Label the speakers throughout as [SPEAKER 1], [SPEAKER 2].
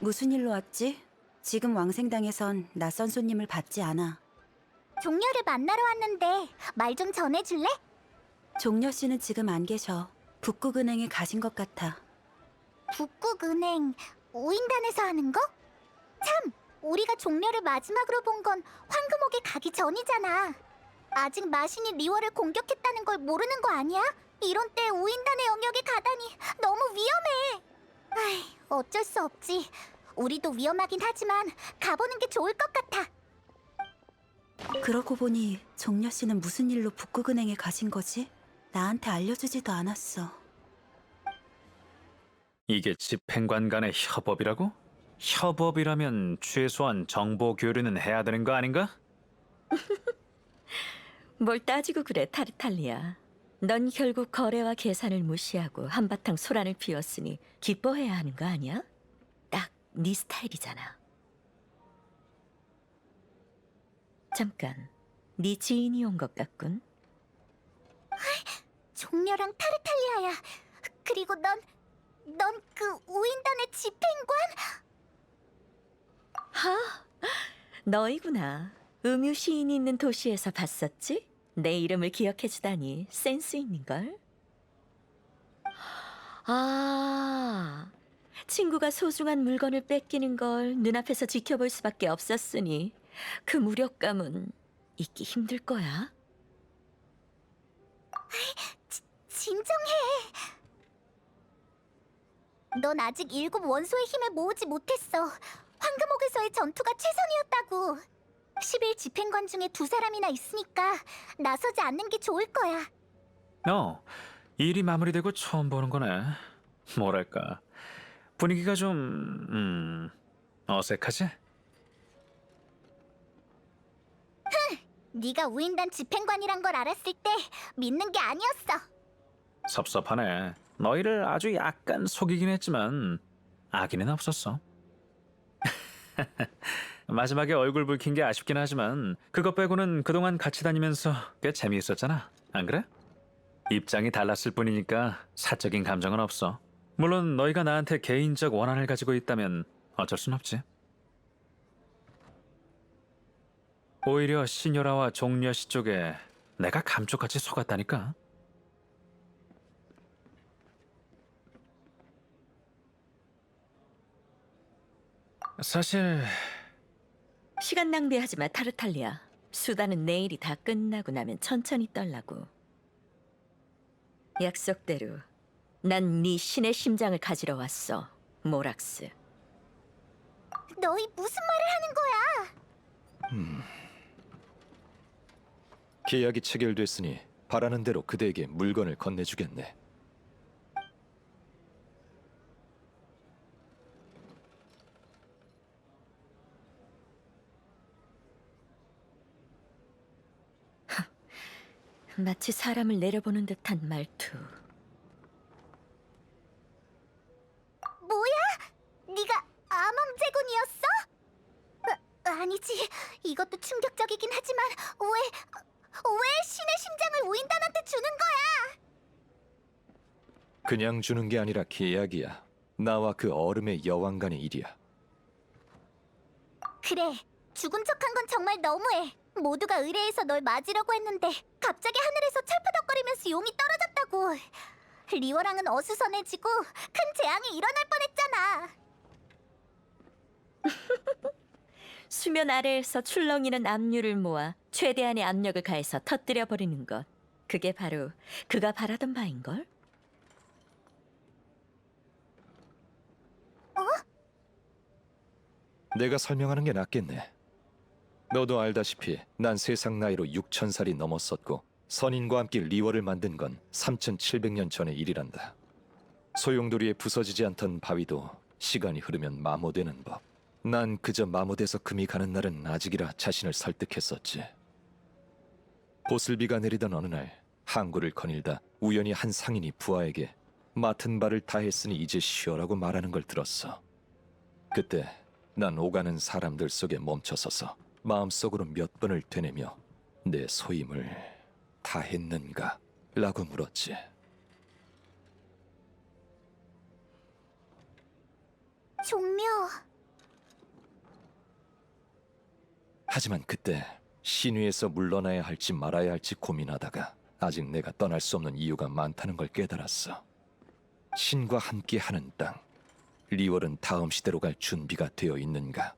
[SPEAKER 1] 무슨 일로 왔지? 지금 왕생당에선 낯선 손님을 받지 않아.
[SPEAKER 2] 종려를 만나러 왔는데 말 좀 전해줄래?
[SPEAKER 1] 종려 씨는 지금 안 계셔. 북극은행에 가신 것 같아.
[SPEAKER 2] 북극은행 우인단에서 하는 거? 참, 우리가 종려를 마지막으로 본 건 황금옥에 가기 전이잖아. 아직 마신이 리월을 공격했다는 걸 모르는 거 아니야? 이런 때 우인단의 영역에 가다니 너무 위험해. 아이, 어쩔 수 없지. 우리도 위험하긴 하지만 가보는 게 좋을 것 같아.
[SPEAKER 1] 그러고 보니 종려 씨는 무슨 일로 북극은행에 가신 거지? 나한테 알려주지도 않았어.
[SPEAKER 3] 이게 집행관 간의 협업이라고? 협업이라면 최소한 정보 교류는 해야 되는 거 아닌가?
[SPEAKER 4] 뭘 따지고 그래 타르탈리아. 넌 결국 거래와 계산을 무시하고 한바탕 소란을 피웠으니 기뻐해야 하는 거 아니야? 딱 네 스타일이잖아. 잠깐, 네 지인이 온 것 같군.
[SPEAKER 2] 종려랑 타르탈리아야. 그리고 넌, 넌 그 우인단의 집행관?
[SPEAKER 4] 하, 너희구나. 음유 시인이 있는 도시에서 봤었지? 내 이름을 기억해주다니 센스 있는걸? 아, 친구가 소중한 물건을 뺏기는 걸 눈앞에서 지켜볼 수밖에 없었으니 그 무력감은 잊기 힘들 거야.
[SPEAKER 2] 진정해. 넌 아직 일곱 원소의 힘을 모으지 못했어. 황금옥에서의 전투가 최선이었다고. 10일 집행관 중에 두 사람이나 있으니까 나서지 않는 게 좋을 거야.
[SPEAKER 3] 어, 일이 마무리되고 처음 보는 거네. 뭐랄까, 분위기가 좀, 음, 어색하지?
[SPEAKER 2] 네가 우인단 집행관이란 걸 알았을 때 믿는 게 아니었어.
[SPEAKER 3] 섭섭하네. 너희를 아주 약간 속이긴 했지만 악의는 없었어. 마지막에 얼굴 붉힌 게 아쉽긴 하지만 그것 빼고는 그동안 같이 다니면서 꽤 재미있었잖아. 안 그래? 입장이 달랐을 뿐이니까 사적인 감정은 없어. 물론 너희가 나한테 개인적 원한을 가지고 있다면 어쩔 순 없지. 오히려 시녀라와 종려 씨 쪽에 내가 감쪽같이 속았다니까. 사실
[SPEAKER 4] 시간 낭비하지 마, 타르탈리아. 수다는 내일이 다 끝나고 나면 천천히 떨라고. 약속대로 난 네 신의 심장을 가지러 왔어, 모락스.
[SPEAKER 2] 너희 무슨 말을 하는 거야?
[SPEAKER 5] 계약이 체결됐으니 바라는 대로 그대에게 물건을 건네주겠네.
[SPEAKER 4] 마치 사람을 내려보는 듯한 말투.
[SPEAKER 2] 뭐야? 네가 암왕제군이었어? 아, 아니지. 이것도 충격적이긴 하지만 왜... 왜 신의 심장을 우인단한테 주는 거야?
[SPEAKER 5] 그냥 주는 게 아니라 계약이야. 나와 그 얼음의 여왕 간의 일이야.
[SPEAKER 2] 그래. 죽은 척한 건 정말 너무해. 모두가 의뢰해서 널 맞으려고 했는데 갑자기 하늘에서 철푸덕거리면서 용이 떨어졌다고. 리워랑은 어수선해지고 큰 재앙이 일어날 뻔했잖아.
[SPEAKER 4] 수면 아래에서 출렁이는 압류를 모아 최대한의 압력을 가해서 터뜨려 버리는 것. 그게 바로 그가 바라던 바인 걸?
[SPEAKER 5] 내가 설명하는 게 낫겠네. 너도 알다시피 난 세상 나이로 6천 살이 넘었었고 선인과 함께 리월을 만든 건 3,700년 전의 일이란다. 소용돌이에 부서지지 않던 바위도 시간이 흐르면 마모되는 법. 난 그저 마모돼서 금이 가는 날은 아직이라 자신을 설득했었지. 보슬비가 내리던 어느 날 항구를 거닐다 우연히 한 상인이 부하에게 맡은 바를 다 했으니 이제 쉬어라고 말하는 걸 들었어. 그때 난 오가는 사람들 속에 멈춰서서 마음속으로 몇 번을 되뇌며 내 소임을 다 했는가? 라고 물었지.
[SPEAKER 2] 종묘.
[SPEAKER 5] 하지만 그때 신위에서 물러나야 할지 말아야 할지 고민하다가 아직 내가 떠날 수 없는 이유가 많다는 걸 깨달았어. 신과 함께 하는 땅. 리월은 다음 시대로 갈 준비가 되어 있는가?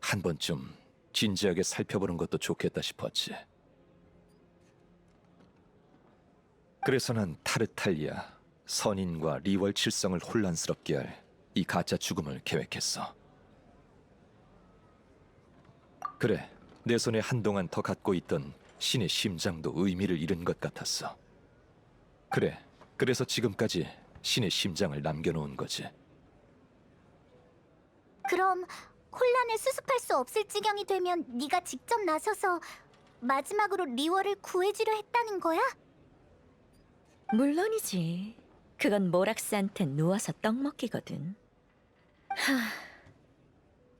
[SPEAKER 5] 한 번쯤 진지하게 살펴보는 것도 좋겠다 싶었지. 그래서 난 타르탈리아, 선인과 리월 칠성을 혼란스럽게 할 이 가짜 죽음을 계획했어. 그래, 내 손에 한동안 더 갖고 있던 신의 심장도 의미를 잃은 것 같았어. 그래, 그래서 지금까지 신의 심장을 남겨놓은 거지.
[SPEAKER 2] 그럼 혼란을 수습할 수 없을 지경이 되면 네가 직접 나서서 마지막으로 리월을 구해주려 했다는 거야?
[SPEAKER 4] 물론이지. 그건 모락스한텐 누워서 떡 먹기거든. 하...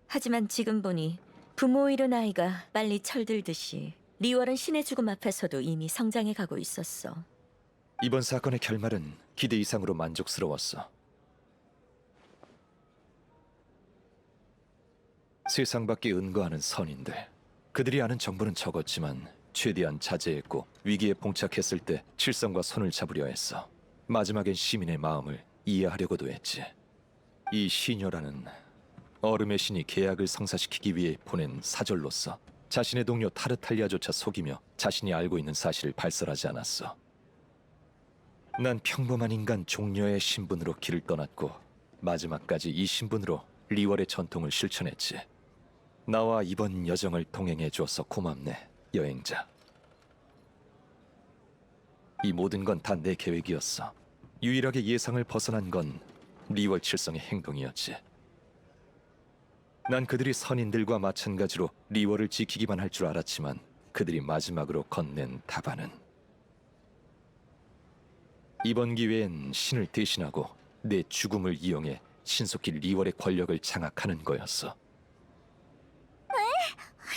[SPEAKER 4] 하지만 지금 보니 부모 잃은 아이가 빨리 철들듯이 리월은 신의 죽음 앞에서도 이미 성장해 가고 있었어.
[SPEAKER 5] 이번 사건의 결말은 기대 이상으로 만족스러웠어. 세상 밖에 은거하는 선인들. 그들이 아는 정보는 적었지만 최대한 자제했고 위기에 봉착했을 때 칠성과 손을 잡으려 했어. 마지막엔 시민의 마음을 이해하려고도 했지. 이 시녀라는 얼음의 신이 계약을 성사시키기 위해 보낸 사절로서 자신의 동료 타르탈리아조차 속이며 자신이 알고 있는 사실을 발설하지 않았어. 난 평범한 인간 종려의 신분으로 길을 떠났고 마지막까지 이 신분으로 리월의 전통을 실천했지. 나와 이번 여정을 동행해 주어서 고맙네, 여행자. 이 모든 건 다 내 계획이었어. 유일하게 예상을 벗어난 건 리월 칠성의 행동이었지. 난 그들이 선인들과 마찬가지로 리월을 지키기만 할 줄 알았지만 그들이 마지막으로 건넨 답안은 이번 기회엔 신을 대신하고 내 죽음을 이용해 신속히 리월의 권력을 장악하는 거였어.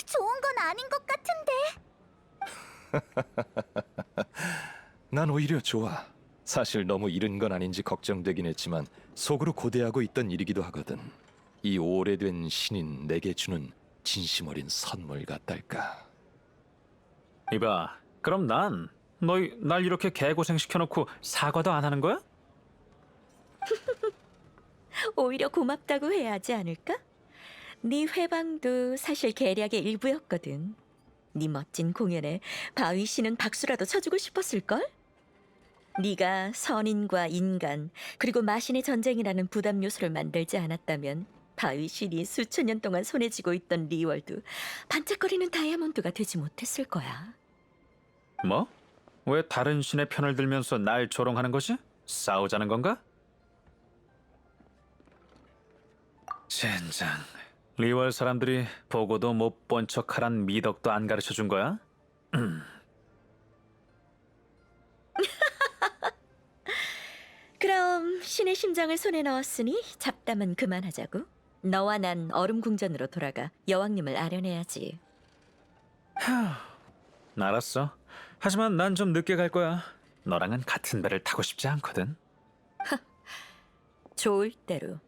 [SPEAKER 2] 좋은 건 아닌 것 같은데.
[SPEAKER 5] 난 오히려 좋아. 사실 너무 이른 건 아닌지 걱정되긴 했지만 속으로 고대하고 있던 일이기도 하거든. 이 오래된 신인 내게 주는 진심 어린 선물 같달까.
[SPEAKER 3] 이봐, 그럼 난 너희 날 이렇게 개고생 시켜놓고 사과도 안 하는 거야?
[SPEAKER 4] 오히려 고맙다고 해야 하지 않을까? 네 회방도 사실 계략의 일부였거든. 네 멋진 공연에 바위 씨는 박수라도 쳐주고 싶었을걸? 네가 선인과 인간 그리고 마신의 전쟁이라는 부담 요소를 만들지 않았다면 바위 신이 수천 년 동안 손에 쥐고 있던 리월도 반짝거리는 다이아몬드가 되지 못했을 거야.
[SPEAKER 3] 뭐? 왜 다른 신의 편을 들면서 날 조롱하는 거지? 싸우자는 건가? 젠장. 리월 사람들이 보고도 못 본 척하란 미덕도 안 가르쳐 준 거야?
[SPEAKER 4] 그럼 신의 심장을 손에 넣었으니 잡담은 그만하자고. 너와 난 얼음 궁전으로 돌아가 여왕님을 아련해야지.
[SPEAKER 3] 알았어. 하지만 난 좀 늦게 갈 거야. 너랑은 같은 배를 타고 싶지 않거든.
[SPEAKER 4] 좋을 대로.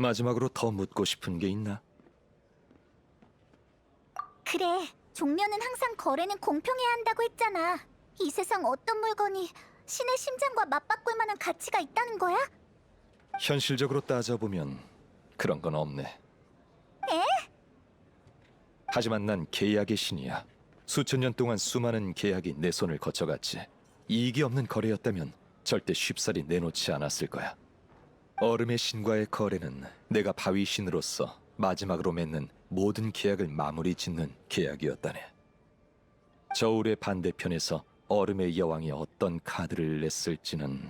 [SPEAKER 5] 마지막으로 더 묻고 싶은 게 있나?
[SPEAKER 2] 그래, 종려는 항상 거래는 공평해야 한다고 했잖아. 이 세상 어떤 물건이 신의 심장과 맞바꿀 만한 가치가 있다는 거야?
[SPEAKER 5] 현실적으로 따져보면 그런 건 없네.
[SPEAKER 2] 에?
[SPEAKER 5] 하지만 난 계약의 신이야. 수천 년 동안 수많은 계약이 내 손을 거쳐갔지. 이익이 없는 거래였다면 절대 쉽사리 내놓지 않았을 거야. 얼음의 신과의 거래는 내가 바위 신으로서 마지막으로 맺는 모든 계약을 마무리 짓는 계약이었다네. 저울의 반대편에서 얼음의 여왕이 어떤 카드를 냈을지는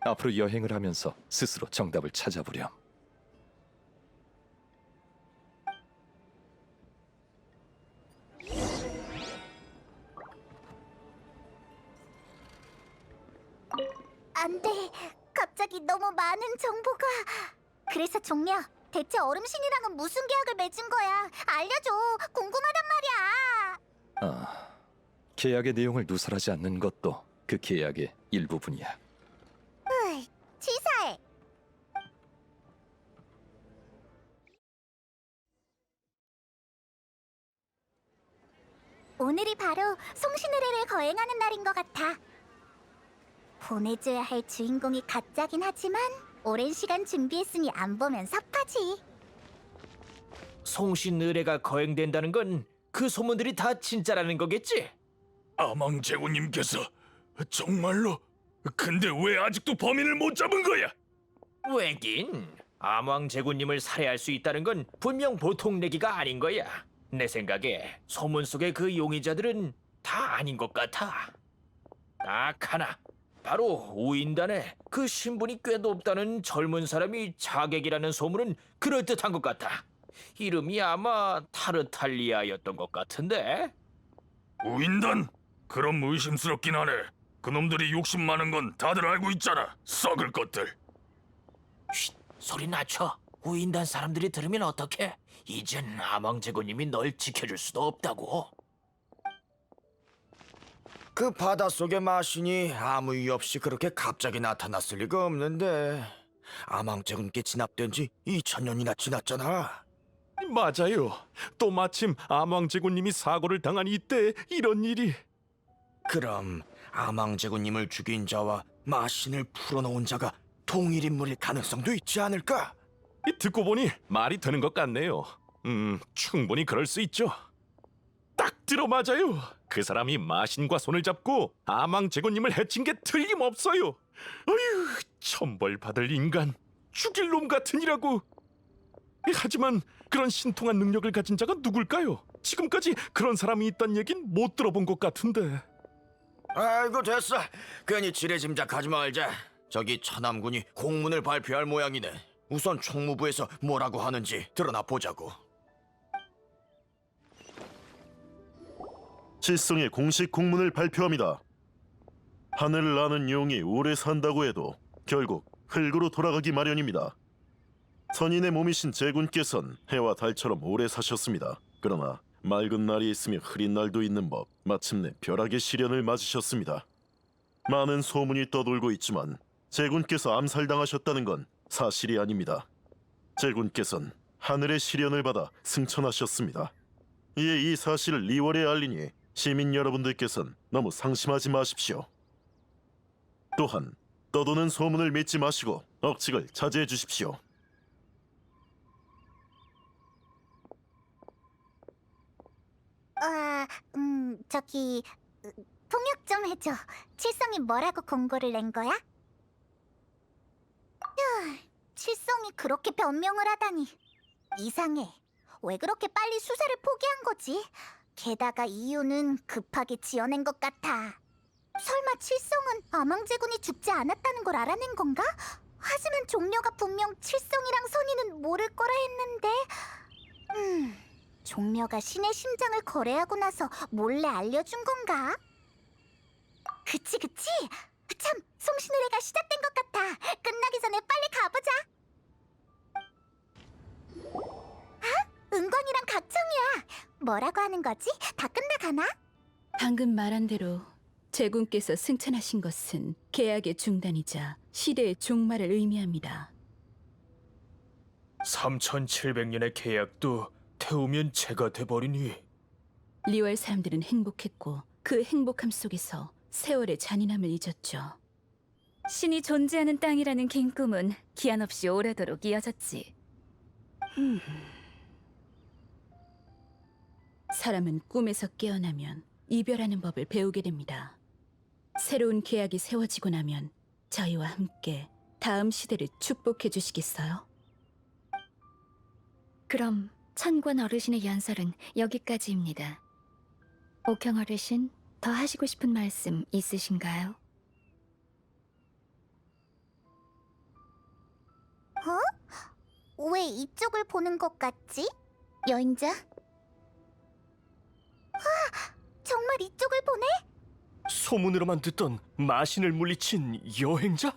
[SPEAKER 5] 앞으로 여행을 하면서 스스로 정답을 찾아보렴.
[SPEAKER 2] 안 돼. 갑자기 너무 많은 정보가... 그래서 종려, 대체 얼음신이랑은 무슨 계약을 맺은 거야? 알려줘, 궁금하단 말이야!
[SPEAKER 5] 아, 계약의 내용을 누설하지 않는 것도 그 계약의 일부분이야. 으이, 치사해!
[SPEAKER 2] 오늘이 바로 송신의 례를 거행하는 날인 것 같아. 보내줘야 할 주인공이 가짜긴 하지만 오랜 시간 준비했으니 안 보면 섭하지.
[SPEAKER 6] 송신 의뢰가 거행된다는 건 그 소문들이 다 진짜라는 거겠지?
[SPEAKER 7] 아망제군님께서 정말로 근데 왜 아직도 범인을 못 잡은 거야?
[SPEAKER 6] 왜긴 암왕 제군님을 살해할 수 있다는 건 분명 보통 내기가 아닌 거야. 내 생각에 소문 속의 그 용의자들은 다 아닌 것 같아. 딱 하나. 바로 우인단에 그 신분이 꽤 높다는 젊은 사람이 자객이라는 소문은 그럴듯한 것 같아. 이름이 아마 타르탈리아였던 것 같은데.
[SPEAKER 7] 우인단? 그럼 의심스럽긴 하네. 그놈들이 욕심 많은 건 다들 알고 있잖아. 썩을 것들.
[SPEAKER 6] 쉿, 소리 낮춰. 우인단 사람들이 들으면 어떡해? 이젠 아망제군님이 널 지켜줄 수도 없다고.
[SPEAKER 8] 그 바닷속의 마신이 아무 이유 없이 그렇게 갑자기 나타났을 리가 없는데 아망제군께 진압된 지 2000년이나 지났잖아
[SPEAKER 9] 맞아요. 또 마침 아망제군님이 사고를 당한 이때 이런 일이
[SPEAKER 8] 그럼 아망제군님을 죽인 자와 마신을 풀어놓은 자가 동일 인물일 가능성도 있지 않을까?
[SPEAKER 9] 듣고 보니 말이 되는 것 같네요. 음, 충분히 그럴 수 있죠. 딱 들어맞아요. 그 사람이 마신과 손을 잡고 아망 제군님을 해친 게 틀림없어요. 어휴, 천벌 받을 인간, 죽일 놈 같으니라고. 하지만 그런 신통한 능력을 가진 자가 누굴까요? 지금까지 그런 사람이 있단 얘긴 못 들어본 것 같은데.
[SPEAKER 8] 아이고 됐어 괜히 지레 짐작하지 말자 저기 천암군이 공문을 발표할 모양이네 우선 총무부에서 뭐라고 하는지 드러나 보자고
[SPEAKER 10] 칠성의 공식 공문을 발표합니다. 하늘을 나는 용이 오래 산다고 해도 결국 흙으로 돌아가기 마련입니다. 선인의 몸이신 제군께선 해와 달처럼 오래 사셨습니다. 그러나 맑은 날이 있으며 흐린 날도 있는 법 마침내 벼락의 시련을 맞으셨습니다. 많은 소문이 떠돌고 있지만 제군께서 암살당하셨다는 건 사실이 아닙니다. 제군께선 하늘의 시련을 받아 승천하셨습니다. 이에 이 사실을 리월에 알리니 시민 여러분들께선 너무 상심하지 마십시오. 또한 떠도는 소문을 믿지 마시고 억측을 자제해 주십시오.
[SPEAKER 2] 아, 음, 저기 으, 통역 좀 해줘. 칠성이 뭐라고 공고를 낸 거야? 휴, 칠성이 그렇게 변명을 하다니 이상해. 왜 그렇게 빨리 수사를 포기한 거지? 게다가 이유는 급하게 지어낸 것 같아. 설마 칠성은 아망제군이 죽지 않았다는 걸 알아낸 건가? 하지만 종려가 분명 칠성이랑 선이는 모를 거라 했는데, 음. 종려가 신의 심장을 거래하고 나서 몰래 알려준 건가? 그치 그치 참 송신의례가 시작된 것 같아 끝나 뭐라고 하는 거지? 다 끝나가나?
[SPEAKER 11] 방금 말한 대로 제군께서 승천하신 것은 계약의 중단이자 시대의 종말을 의미합니다.
[SPEAKER 6] 3700년의 계약도 태우면 죄가 돼버리니
[SPEAKER 11] 리월 사람들은 행복했고 그 행복함 속에서 세월의 잔인함을 잊었죠.
[SPEAKER 1] 신이 존재하는 땅이라는 긴 꿈은 기한 없이 오래도록 이어졌지.
[SPEAKER 11] 음. 사람은 꿈에서 깨어나면 이별하는 법을 배우게 됩니다. 새로운 계약이 세워지고 나면 저희와 함께 다음 시대를 축복해 주시겠어요?
[SPEAKER 1] 그럼 천관 어르신의 연설은 여기까지입니다. 옥형 어르신, 더 하시고 싶은 말씀 있으신가요?
[SPEAKER 2] 어? 왜 이쪽을 보는 것 같지? 여행자? 와, 정말 이쪽을 보네?
[SPEAKER 7] 소문으로만 듣던 마신을 물리친 여행자?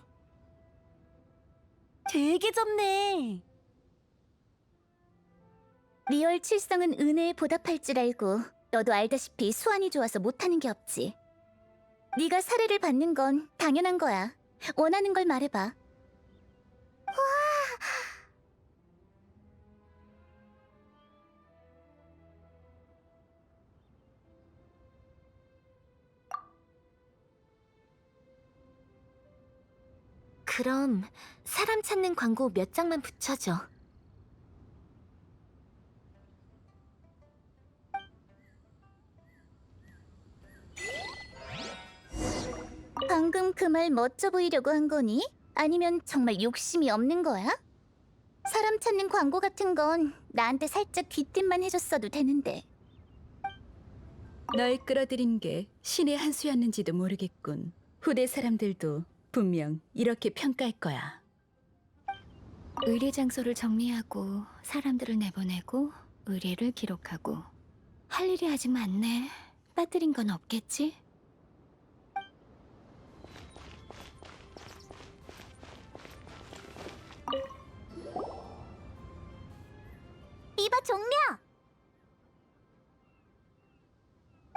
[SPEAKER 1] 되게 젊네.
[SPEAKER 2] 리얼 칠성은 은혜에 보답할 줄 알고 너도 알다시피 수완이 좋아서 못하는 게 없지. 네가 사례를 받는 건 당연한 거야. 원하는 걸 말해봐. 그럼 사람 찾는 광고 몇 장만 붙여줘. 방금 그 말 멋져 보이려고 한 거니? 아니면 정말 욕심이 없는 거야? 사람 찾는 광고 같은 건 나한테 살짝 귀띔만 해줬어도 되는데.
[SPEAKER 11] 널 끌어들인 게 신의 한 수였는지도 모르겠군. 후대 사람들도 분명 이렇게 평가할 거야.
[SPEAKER 1] 의뢰 장소를 정리하고 사람들을 내보내고 의뢰를 기록하고 할 일이 아직 많네. 빠뜨린 건 없겠지?
[SPEAKER 2] 이봐 종려!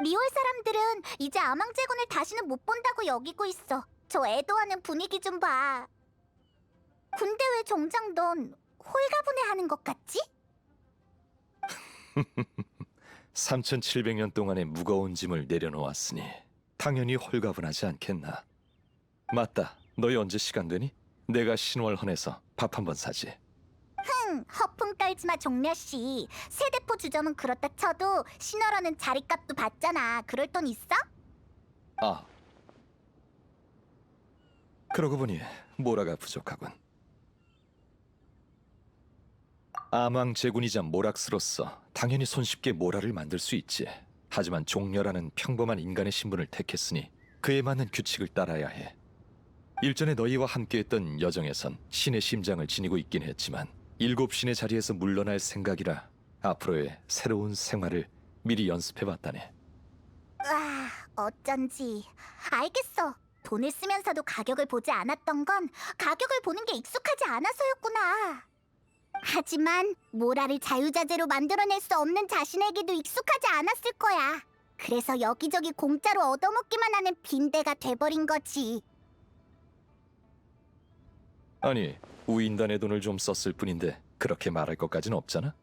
[SPEAKER 2] 리월 사람들은 이제 아망제군을 다시는 못 본다고 여기고 있어. 저 애도하는 분위기 좀 봐. 근데 왜 정작 넌 홀가분해 하는 것 같지?
[SPEAKER 5] 3,700년 동안의 무거운 짐을 내려놓았으니 당연히 홀가분하지 않겠나. 맞다. 너희 언제 시간 되니? 내가 신월헌에서 밥 한 번 사지.
[SPEAKER 2] 흥, 허풍 떨지 마 종려 씨. 세대포 주점은 그렇다 쳐도 신월어는 자리값도 받잖아. 그럴 돈 있어?
[SPEAKER 5] 아. 그러고 보니 모라가 부족하군. 아망 제군이자 모락스로서 당연히 손쉽게 모라를 만들 수 있지. 하지만 종려라는 평범한 인간의 신분을 택했으니 그에 맞는 규칙을 따라야 해. 일전에 너희와 함께했던 여정에선 신의 심장을 지니고 있긴 했지만 일곱 신의 자리에서 물러날 생각이라 앞으로의 새로운 생활을 미리 연습해봤다네.
[SPEAKER 2] 아, 어쩐지. 알겠어. 돈을 쓰면서도 가격을 보지 않았던 건 가격을 보는 게 익숙하지 않아서였구나. 하지만 모라를 자유자재로 만들어낼 수 없는 자신에게도 익숙하지 않았을 거야. 그래서 여기저기 공짜로 얻어먹기만 하는 빈대가 돼버린 거지.
[SPEAKER 5] 아니, 우인단의 돈을 좀 썼을 뿐인데 그렇게 말할 것까진 없잖아.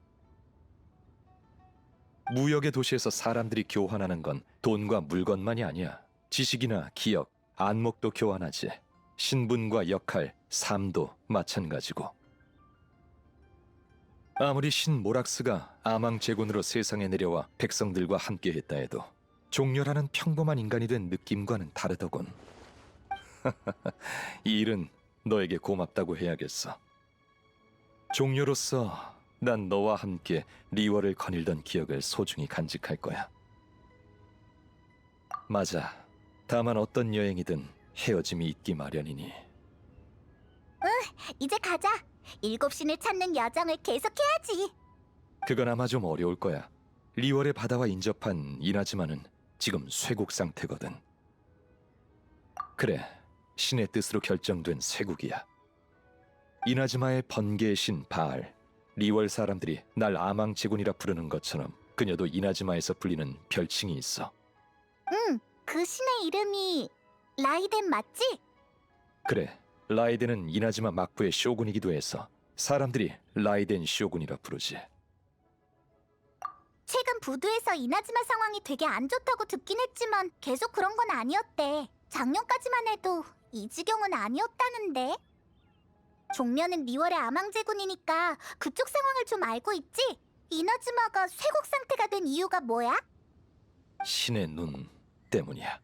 [SPEAKER 5] 무역의 도시에서 사람들이 교환하는 건 돈과 물건만이 아니야. 지식이나 기억, 안목도 교환하지. 신분과 역할, 삶도 마찬가지고. 아무리 신 모락스가 아망 제군으로 세상에 내려와 백성들과 함께했다 해도 종려라는 평범한 인간이 된 느낌과는 다르더군. 이 일은 너에게 고맙다고 해야겠어. 종료로서 난 너와 함께 리월을 거닐던 기억을 소중히 간직할 거야. 맞아. 다만 어떤 여행이든 헤어짐이 있기 마련이니.
[SPEAKER 2] 이제 가자. 일곱 신을 찾는 여정을 계속해야지.
[SPEAKER 5] 그건 아마 좀 어려울 거야. 리월의 바다와 인접한 이나즈마는 지금 쇠국 상태거든. 그래, 신의 뜻으로 결정된 쇠국이야. 이나즈마의 번개의 신 바알, 리월 사람들이 날 아망 제군이라 부르는 것처럼 그녀도 이나즈마에서 불리는 별칭이 있어.
[SPEAKER 2] 응, 그 신의 이름이 라이덴 맞지?
[SPEAKER 5] 그래, 라이덴은 이나즈마 막부의 쇼군이기도 해서 사람들이 라이덴 쇼군이라 부르지.
[SPEAKER 2] 최근 부두에서 이나즈마 상황이 되게 안 좋다고 듣긴 했지만 계속 그런 건 아니었대. 작년까지만 해도 이 지경은 아니었다는데. 종려는 리월의 아망제군이니까 그쪽 상황을 좀 알고 있지? 이나즈마가 쇠국 상태가 된 이유가 뭐야?
[SPEAKER 5] 신의 눈 때문이야.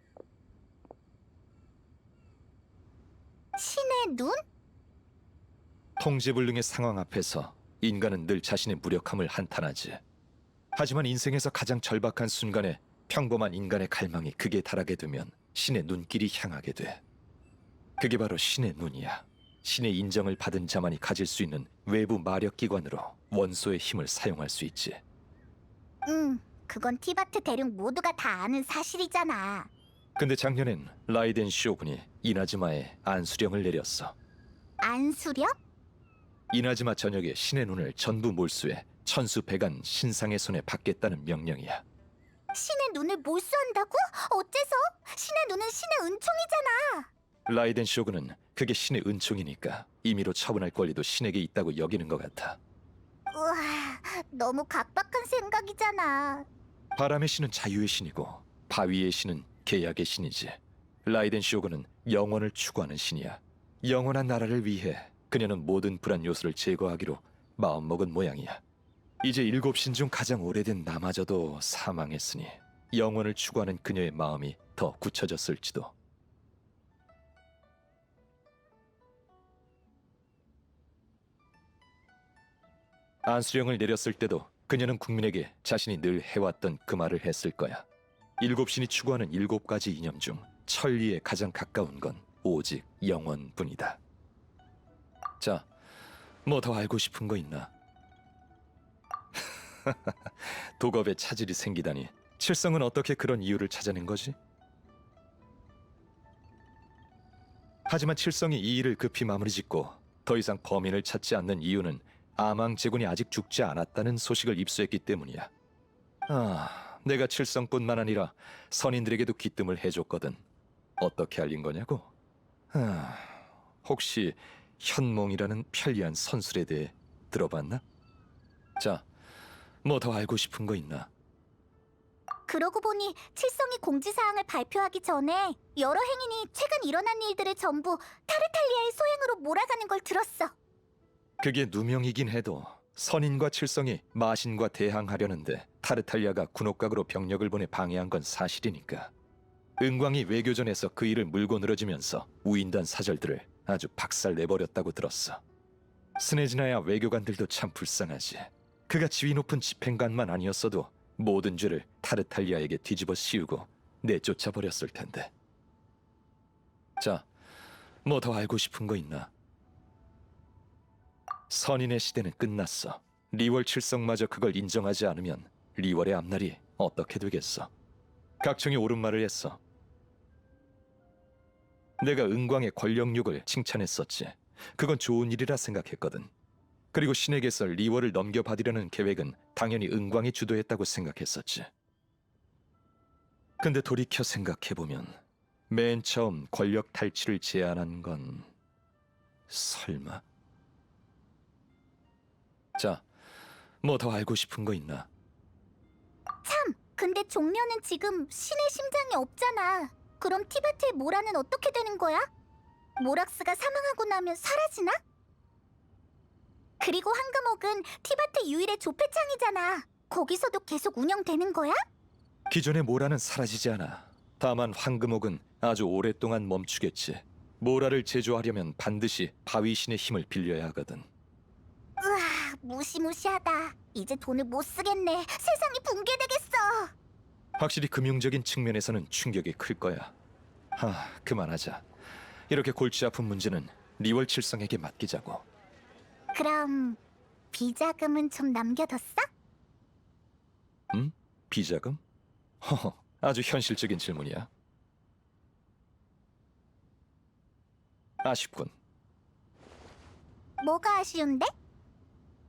[SPEAKER 2] 신의 눈?
[SPEAKER 5] 통제불능의 상황 앞에서 인간은 늘 자신의 무력함을 한탄하지. 하지만 인생에서 가장 절박한 순간에 평범한 인간의 갈망이 극에 달하게 되면 신의 눈길이 향하게 돼. 그게 바로 신의 눈이야. 신의 인정을 받은 자만이 가질 수 있는 외부 마력 기관으로 원소의 힘을 사용할 수 있지.
[SPEAKER 2] 응, 그건 티바트 대륙 모두가 다 아는 사실이잖아.
[SPEAKER 5] 근데 작년엔 라이덴 쇼군이 이나즈마에 안수령을 내렸어.
[SPEAKER 2] 안수령?
[SPEAKER 5] 이나즈마 전역의 신의 눈을 전부 몰수해 천수백안 신상의 손에 받겠다는 명령이야.
[SPEAKER 2] 신의 눈을 몰수한다고? 어째서? 신의 눈은 신의 은총이잖아.
[SPEAKER 5] 라이덴 쇼군은 그게 신의 은총이니까 임의로 처분할 권리도 신에게 있다고 여기는 것 같아.
[SPEAKER 2] 우와, 너무 각박한 생각이잖아.
[SPEAKER 5] 바람의 신은 자유의 신이고 바위의 신은 계약의 신이지. 라이덴 쇼군은 영원을 추구하는 신이야. 영원한 나라를 위해 그녀는 모든 불안 요소를 제거하기로 마음먹은 모양이야. 이제 일곱 신 중 가장 오래된 나마저도 사망했으니 영원을 추구하는 그녀의 마음이 더 굳혀졌을지도. 안수령을 내렸을 때도 그녀는 국민에게 자신이 늘 해왔던 그 말을 했을 거야. 일곱 신이 추구하는 일곱 가지 이념 중 천리에 가장 가까운 건 오직 영원뿐이다. 자, 뭐 더 알고 싶은 거 있나? 도겁에 차질이 생기다니. 칠성은 어떻게 그런 이유를 찾아낸 거지? 하지만 칠성이 이 일을 급히 마무리 짓고 더 이상 범인을 찾지 않는 이유는 아망 제군이 아직 죽지 않았다는 소식을 입수했기 때문이야. 아, 내가 칠성뿐만 아니라 선인들에게도 귀뜸을 해줬거든. 어떻게 알린 거냐고? 아, 혹시 현몽이라는 편리한 선술에 대해 들어봤나? 자, 뭐 더 알고 싶은 거 있나?
[SPEAKER 2] 그러고 보니 칠성이 공지사항을 발표하기 전에 여러 행인이 최근 일어난 일들을 전부 타르탈리아의 소행으로 몰아가는 걸 들었어.
[SPEAKER 5] 그게 누명이긴 해도 선인과 칠성이 마신과 대항하려는데 타르탈리아가 군옥각으로 병력을 보내 방해한 건 사실이니까. 은광이 외교전에서 그 일을 물고 늘어지면서 우인단 사절들을 아주 박살 내버렸다고 들었어. 스네즈나야 외교관들도 참 불쌍하지. 그가 지위 높은 집행관만 아니었어도 모든 죄를 타르탈리아에게 뒤집어 씌우고 내쫓아 버렸을 텐데. 자, 뭐 더 알고 싶은 거 있나? 선인의 시대는 끝났어. 리월 칠성마저 그걸 인정하지 않으면 리월의 앞날이 어떻게 되겠어? 각청이 옳은 말을 했어. 내가 은광의 권력욕을 칭찬했었지. 그건 좋은 일이라 생각했거든. 그리고 신에게서 리월을 넘겨받으려는 계획은 당연히 은광이 주도했다고 생각했었지. 근데 돌이켜 생각해보면 맨 처음 권력 탈취를 제안한 건 설마? 자, 뭐 더 알고 싶은 거 있나?
[SPEAKER 2] 참, 근데 종려는 지금 신의 심장이 없잖아. 그럼 티베트의 모라는 어떻게 되는 거야? 모락스가 사망하고 나면 사라지나? 그리고 황금옥은 티베트 유일의 조폐창이잖아. 거기서도 계속 운영되는 거야?
[SPEAKER 5] 기존의 모라는 사라지지 않아. 다만 황금옥은 아주 오랫동안 멈추겠지. 모라를 제조하려면 반드시 바위신의 힘을 빌려야 하거든.
[SPEAKER 2] 무시무시하다. 이제 돈을 못 쓰겠네. 세상이 붕괴되겠어.
[SPEAKER 5] 확실히 금융적인 측면에서는 충격이 클 거야. 하, 그만하자. 이렇게 골치 아픈 문제는 리월 칠성에게 맡기자고.
[SPEAKER 2] 그럼 비자금은 좀 남겨뒀어?
[SPEAKER 5] 음? 비자금? 허허, 아주 현실적인 질문이야. 아쉽군.
[SPEAKER 2] 뭐가 아쉬운데?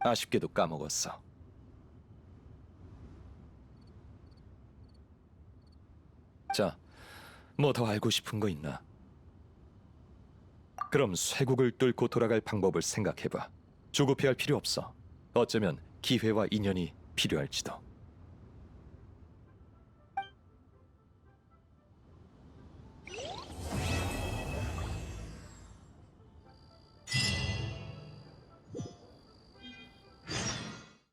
[SPEAKER 5] 아쉽게도 까먹었어. 자, 뭐 더 알고 싶은 거 있나? 그럼 쇠국을 뚫고 돌아갈 방법을 생각해봐. 조급해할 필요 없어. 어쩌면 기회와 인연이 필요할지도.